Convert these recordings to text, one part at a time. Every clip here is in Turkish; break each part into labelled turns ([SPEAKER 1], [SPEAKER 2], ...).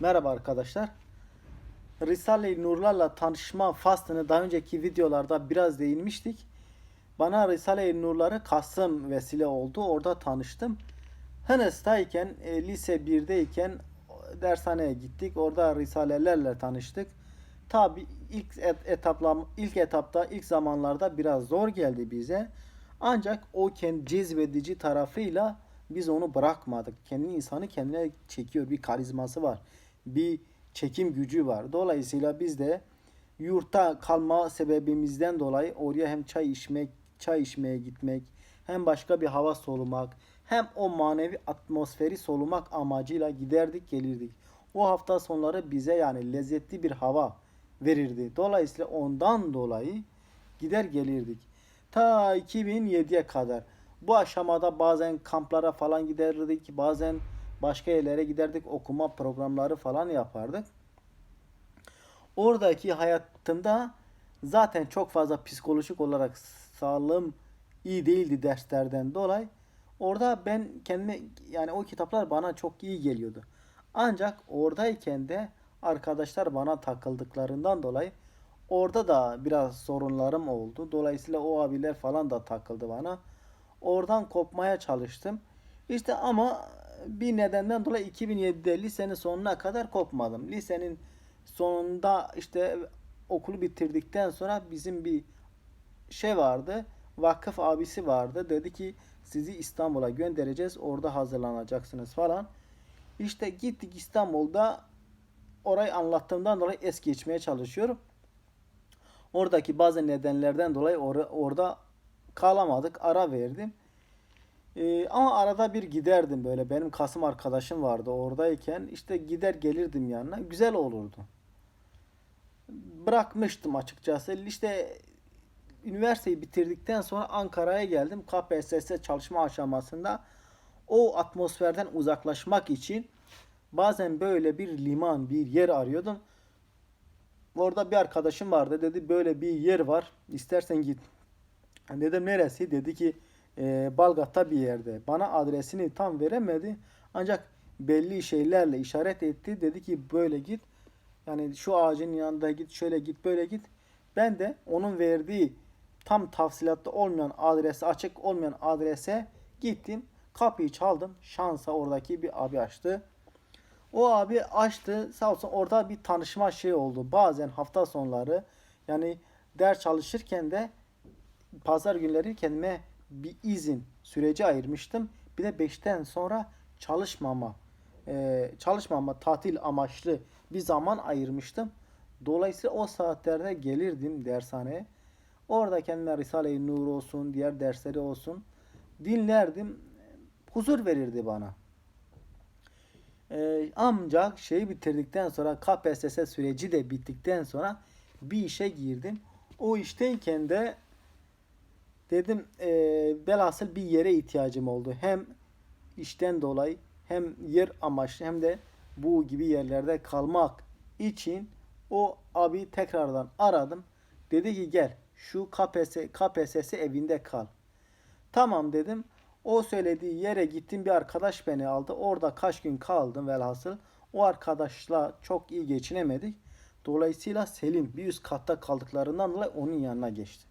[SPEAKER 1] Merhaba arkadaşlar. Risale-i Nurlarla tanışma faslını daha önceki videolarda biraz değinmiştik. Bana Risale-i Nurları Kasım vesile oldu. Orada tanıştım. Hınıs'tayken, e, lise 1'deyken dershaneye gittik. Orada risalelerle tanıştık. Tabi ilk et- etapla ilk etapta ilk zamanlarda biraz zor geldi bize. Ancak o kendi cezbedici tarafıyla biz onu bırakmadık. Kendi insanı kendine çekiyor. Bir karizması var. Bir çekim gücü var. Dolayısıyla biz de yurtta kalma sebebimizden dolayı oraya hem çay içmek, çay içmeye gitmek, hem başka bir hava solumak, hem o manevi atmosferi solumak amacıyla giderdik gelirdik. O hafta sonları bize yani lezzetli bir hava verirdi. Dolayısıyla ondan dolayı gider gelirdik. Ta 2007'ye kadar. Bu aşamada bazen kamplara falan giderdik, bazen başka yerlere giderdik, okuma programları falan yapardık. Oradaki hayatımda zaten çok fazla psikolojik olarak sağlığım iyi değildi derslerden dolayı. Orada ben kendime yani o kitaplar bana çok iyi geliyordu. Ancak oradayken de arkadaşlar bana takıldıklarından dolayı orada da biraz sorunlarım oldu. Dolayısıyla o abiler falan da takıldı bana. Oradan kopmaya çalıştım. İşte ama bir nedenden dolayı 2007'de lisenin sonuna kadar kopmadım. Lisenin sonunda işte okulu bitirdikten sonra bizim bir şey vardı. Vakıf abisi vardı. Dedi ki sizi İstanbul'a göndereceğiz. Orada hazırlanacaksınız falan. İşte gittik İstanbul'da orayı anlattığımdan dolayı es geçmeye çalışıyorum. Oradaki bazı nedenlerden dolayı or- orada kalamadık. Ara verdim. Ee, ama arada bir giderdim böyle. Benim Kasım arkadaşım vardı oradayken. işte gider gelirdim yanına. Güzel olurdu. Bırakmıştım açıkçası. İşte üniversiteyi bitirdikten sonra Ankara'ya geldim. KPSS çalışma aşamasında o atmosferden uzaklaşmak için bazen böyle bir liman, bir yer arıyordum. Orada bir arkadaşım vardı. Dedi böyle bir yer var. İstersen git. Dedim neresi? Dedi ki e, Balgat'ta bir yerde. Bana adresini tam veremedi. Ancak belli şeylerle işaret etti. Dedi ki böyle git. Yani şu ağacın yanında git, şöyle git, böyle git. Ben de onun verdiği tam tafsilatlı olmayan adrese, açık olmayan adrese gittim. Kapıyı çaldım. Şansa oradaki bir abi açtı. O abi açtı. Sağ olsun orada bir tanışma şey oldu. Bazen hafta sonları yani ders çalışırken de pazar günleri kendime bir izin süreci ayırmıştım. Bir de 5'ten sonra çalışmama e, çalışmama tatil amaçlı bir zaman ayırmıştım. Dolayısıyla o saatlerde gelirdim dershaneye. Orada kendime Risale-i Nur olsun, diğer dersleri olsun dinlerdim. Huzur verirdi bana. Ee, ancak şeyi bitirdikten sonra KPSS süreci de bittikten sonra bir işe girdim. O işteyken de dedim e, velhasıl bir yere ihtiyacım oldu. Hem işten dolayı hem yer amaçlı hem de bu gibi yerlerde kalmak için o abi tekrardan aradım. Dedi ki gel şu KPSS, KPSS evinde kal. Tamam dedim. O söylediği yere gittim bir arkadaş beni aldı. Orada kaç gün kaldım velhasıl. O arkadaşla çok iyi geçinemedik. Dolayısıyla Selim bir üst katta kaldıklarından dolayı onun yanına geçti.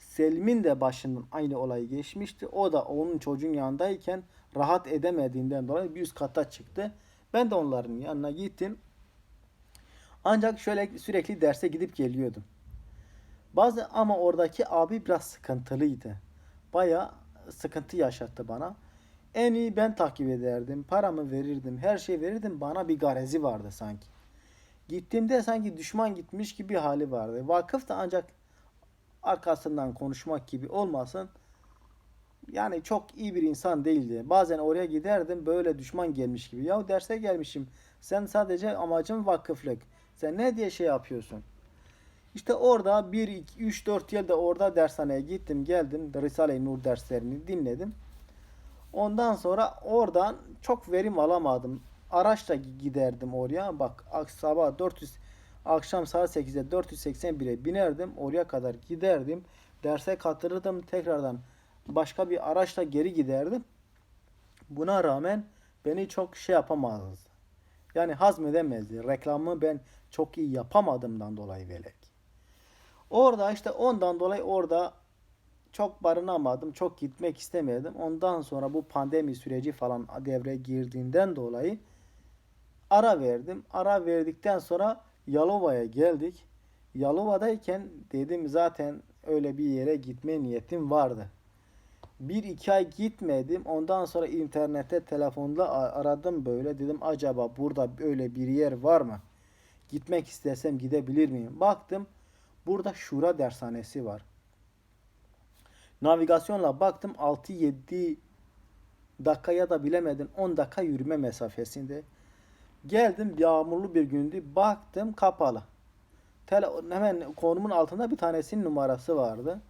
[SPEAKER 1] Selim'in de başından aynı olay geçmişti. O da onun çocuğun yanındayken rahat edemediğinden dolayı bir üst kata çıktı. Ben de onların yanına gittim. Ancak şöyle sürekli derse gidip geliyordum. Bazı ama oradaki abi biraz sıkıntılıydı. Baya sıkıntı yaşattı bana. En iyi ben takip ederdim. Paramı verirdim. Her şey verirdim. Bana bir garezi vardı sanki. Gittiğimde sanki düşman gitmiş gibi hali vardı. Vakıf da ancak arkasından konuşmak gibi olmasın. Yani çok iyi bir insan değildi. Bazen oraya giderdim böyle düşman gelmiş gibi. Ya derse gelmişim. Sen sadece amacın vakıflık. Sen ne diye şey yapıyorsun? İşte orada 1, 2, 3, 4 yılda orada dershaneye gittim geldim. Risale-i Nur derslerini dinledim. Ondan sonra oradan çok verim alamadım. Araçla giderdim oraya. Bak sabah 400 akşam saat 8'de 481'e binerdim. Oraya kadar giderdim. Derse katılırdım. Tekrardan başka bir araçla geri giderdim. Buna rağmen beni çok şey yapamazdı. Yani hazmedemezdi. Reklamı ben çok iyi yapamadığımdan dolayı velek. Orada işte ondan dolayı orada çok barınamadım. Çok gitmek istemedim. Ondan sonra bu pandemi süreci falan devreye girdiğinden dolayı ara verdim. Ara verdikten sonra Yalova'ya geldik. Yalova'dayken dedim zaten öyle bir yere gitme niyetim vardı. Bir iki ay gitmedim. Ondan sonra internette telefonda aradım böyle. Dedim acaba burada böyle bir yer var mı? Gitmek istesem gidebilir miyim? Baktım burada Şura dershanesi var. Navigasyonla baktım 6-7 dakikaya da bilemedin 10 dakika yürüme mesafesinde. Geldim yağmurlu bir gündü. Baktım kapalı. Tele, hemen konumun altında bir tanesinin numarası vardı.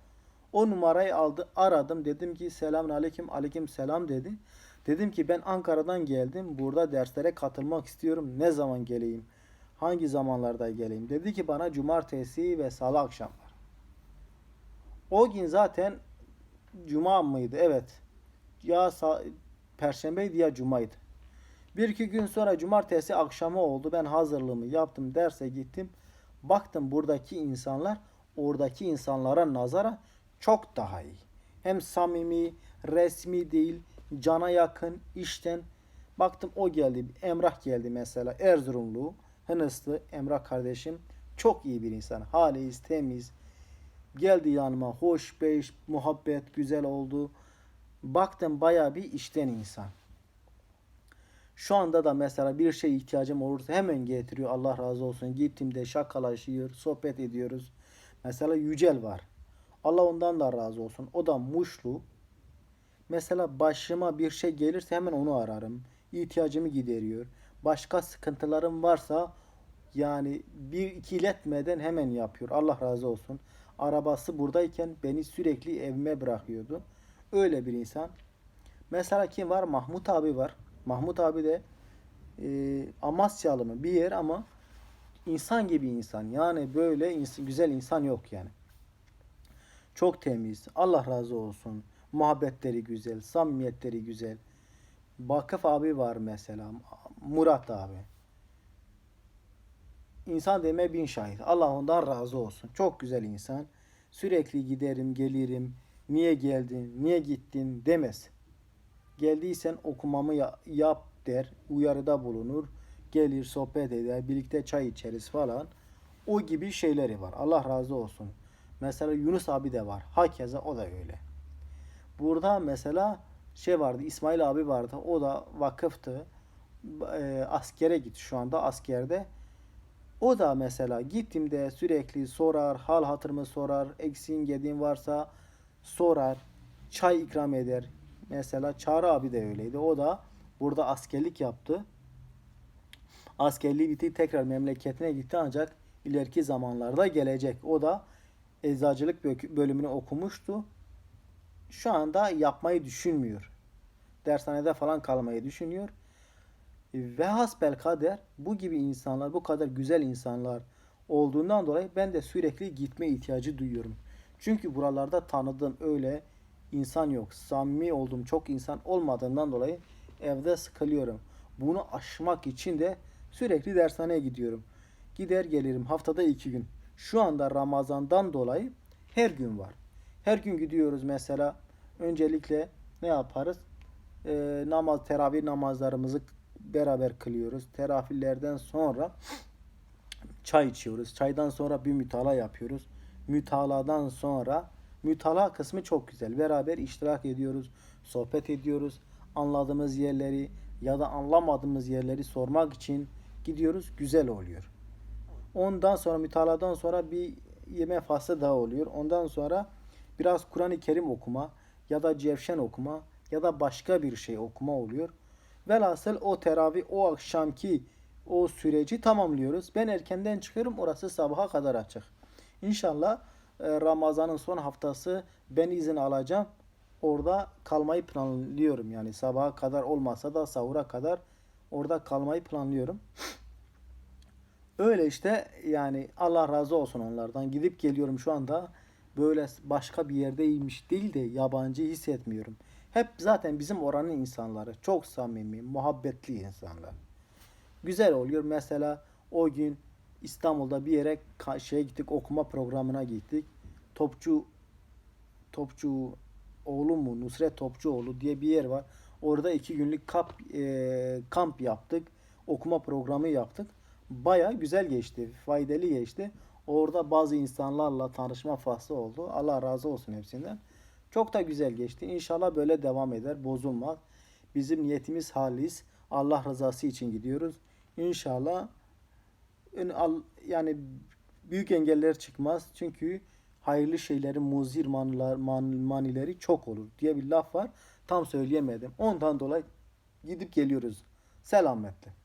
[SPEAKER 1] O numarayı aldı, aradım. Dedim ki selamun aleyküm, aleyküm selam dedi. Dedim ki ben Ankara'dan geldim. Burada derslere katılmak istiyorum. Ne zaman geleyim? Hangi zamanlarda geleyim? Dedi ki bana cumartesi ve salı akşamlar. O gün zaten cuma mıydı? Evet. Ya perşembeydi ya cumaydı. Bir iki gün sonra cumartesi akşamı oldu. Ben hazırlığımı yaptım. Derse gittim. Baktım buradaki insanlar oradaki insanlara nazara çok daha iyi. Hem samimi, resmi değil, cana yakın, işten. Baktım o geldi. Emrah geldi mesela. Erzurumlu, Hınıslı Emrah kardeşim. Çok iyi bir insan. Halis, temiz. Geldi yanıma. Hoş, beş, muhabbet, güzel oldu. Baktım baya bir işten insan. Şu anda da mesela bir şey ihtiyacım olursa hemen getiriyor. Allah razı olsun. Gittiğimde şakalaşıyor, sohbet ediyoruz. Mesela Yücel var. Allah ondan da razı olsun. O da Muşlu. Mesela başıma bir şey gelirse hemen onu ararım. İhtiyacımı gideriyor. Başka sıkıntılarım varsa yani bir iki iletmeden hemen yapıyor. Allah razı olsun. Arabası buradayken beni sürekli evime bırakıyordu. Öyle bir insan. Mesela kim var? Mahmut abi var. Mahmut abi de e, Amasyalı mı bir yer ama insan gibi insan. Yani böyle ins- güzel insan yok yani. Çok temiz. Allah razı olsun. Muhabbetleri güzel, samimiyetleri güzel. Vakıf abi var mesela. Murat abi. İnsan deme bin şahit. Allah ondan razı olsun. Çok güzel insan. Sürekli giderim, gelirim. Niye geldin, niye gittin demez. Geldiysen okumamı ya- yap der. Uyarıda bulunur. Gelir, sohbet eder. Birlikte çay içeriz falan. O gibi şeyleri var. Allah razı olsun. Mesela Yunus abi de var. Hakeza o da öyle. Burada mesela şey vardı. İsmail abi vardı. O da vakıftı. E, askere gitti şu anda askerde. O da mesela gittiğimde sürekli sorar, hal hatırımı sorar, eksiğin gediğin varsa sorar, çay ikram eder. Mesela Çağrı abi de öyleydi. O da burada askerlik yaptı. Askerliği bitti tekrar memleketine gitti ancak ileriki zamanlarda gelecek. O da eczacılık bö- bölümünü okumuştu. Şu anda yapmayı düşünmüyor. Dershanede falan kalmayı düşünüyor. Ve hasbelkader bu gibi insanlar, bu kadar güzel insanlar olduğundan dolayı ben de sürekli gitme ihtiyacı duyuyorum. Çünkü buralarda tanıdığım öyle insan yok. Samimi olduğum çok insan olmadığından dolayı evde sıkılıyorum. Bunu aşmak için de sürekli dershaneye gidiyorum. Gider gelirim haftada iki gün. Şu anda Ramazan'dan dolayı her gün var. Her gün gidiyoruz mesela. Öncelikle ne yaparız? Ee, namaz, teravih namazlarımızı beraber kılıyoruz. Teravihlerden sonra çay içiyoruz. Çaydan sonra bir mütala yapıyoruz. Mütaladan sonra mütala kısmı çok güzel. Beraber iştirak ediyoruz, sohbet ediyoruz. Anladığımız yerleri ya da anlamadığımız yerleri sormak için gidiyoruz. Güzel oluyor. Ondan sonra mütaladan sonra bir yeme faslı daha oluyor. Ondan sonra biraz Kur'an-ı Kerim okuma ya da cevşen okuma ya da başka bir şey okuma oluyor. Velhasıl o teravih o akşamki o süreci tamamlıyoruz. Ben erkenden çıkıyorum. Orası sabaha kadar açık. İnşallah Ramazan'ın son haftası ben izin alacağım. Orada kalmayı planlıyorum. Yani sabaha kadar olmasa da sahura kadar orada kalmayı planlıyorum. Öyle işte yani Allah razı olsun onlardan. Gidip geliyorum şu anda böyle başka bir yerdeymiş değil de yabancı hissetmiyorum. Hep zaten bizim oranın insanları. Çok samimi, muhabbetli insanlar. güzel oluyor. Mesela o gün İstanbul'da bir yere şeye gittik okuma programına gittik. Topçu Topçu oğlu mu Nusret Topçuoğlu diye bir yer var. Orada iki günlük kap, e, kamp yaptık. Okuma programı yaptık. Baya güzel geçti. Faydalı geçti. Orada bazı insanlarla tanışma faslı oldu. Allah razı olsun hepsinden. Çok da güzel geçti. İnşallah böyle devam eder. Bozulmaz. Bizim niyetimiz halis. Allah rızası için gidiyoruz. İnşallah ön- al- yani büyük engeller çıkmaz. Çünkü hayırlı şeylerin muzir maniler, man- manileri çok olur diye bir laf var. Tam söyleyemedim. Ondan dolayı gidip geliyoruz. Selametle.